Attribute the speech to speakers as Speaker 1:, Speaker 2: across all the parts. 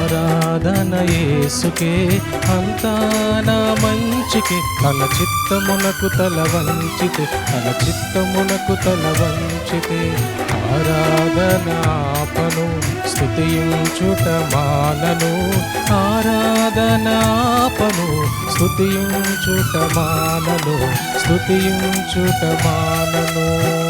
Speaker 1: ఆరాధన యేసుకే అంతా నా మంచికి. తన చిత్తమునకు తల వంచితే తన చిత్తమునకు తల వంచితే. ఆరాధన ఆపను స్తుతించుట మానను. ఆరాధన ఆపను స్తుతించుట మానను స్తుతించుట మానను.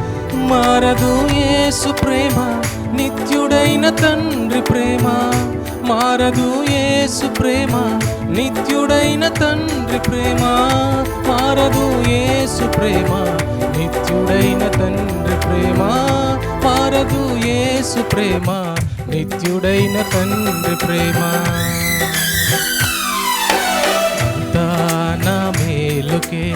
Speaker 1: మారదు యేసు ప్రేమ నిత్యుడైన తండ్రి ప్రేమ. మారదు యేసు ప్రేమ నిత్యుడైన తండ్రి ప్రేమ. మారదు యేసు ప్రేమ నిత్యుడైన తండ్రి ప్రేమ. మారదు యేసు ప్రేమ నిత్యుడైన తండ్రి ప్రేమ. దాన మేలుకే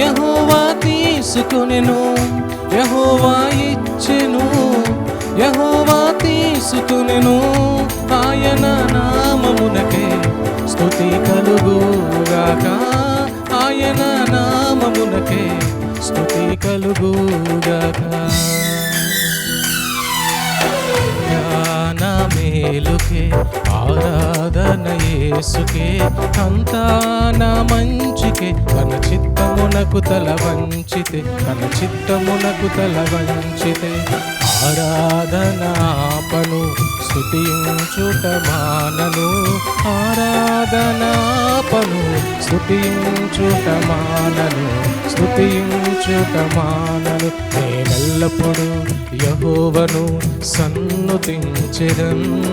Speaker 1: యహోవా తీసుకునెను యహోవా ఇచ్చెను యహోవా తీసుకునెను. ఆయన నామమునకే స్థుతి కలుగుగాక. ఆయన నామమునకే స్థుతి కలుగుగాక. మేలుకే ఆరాధన యేసుకే అంతా నా మంచికే తన చిత్తమునకు తల వంచితే తన చిత్తమునకు తల వంచితే ఆరాధనాపను ఆపను మానను. ఆరాధనాపను స్తుతించుట మానను మానను. నేనెల్లప్పుడు యహోవను సన్నుతించెదన్.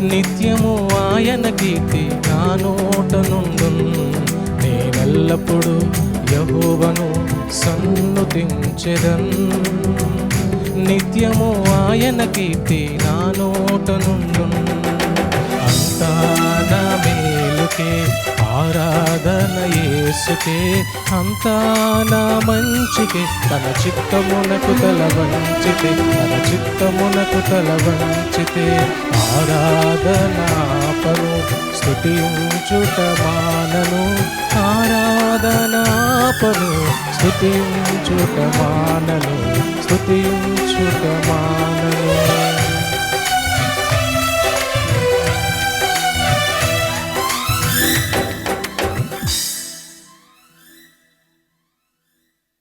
Speaker 1: నిత్యము ఆయన కీర్తి నా నోట నుండు ఎల్లప్పుడూ యహోవను సన్నుతించెదన్. నిత్యము ఆయన కీర్తి నా నోట నుండు అంతా నా మేలుకే ఆరాధన యేసుకే. అంతా నా మంచికే తన చిత్తమునకు తల వంచితే తన చిత్తమునకు తల వంచితే ఆరాధనాపను స్థుతించుట మానను ఆరాధనాపను స్థుతించుట మానను స్థుతించుట మానను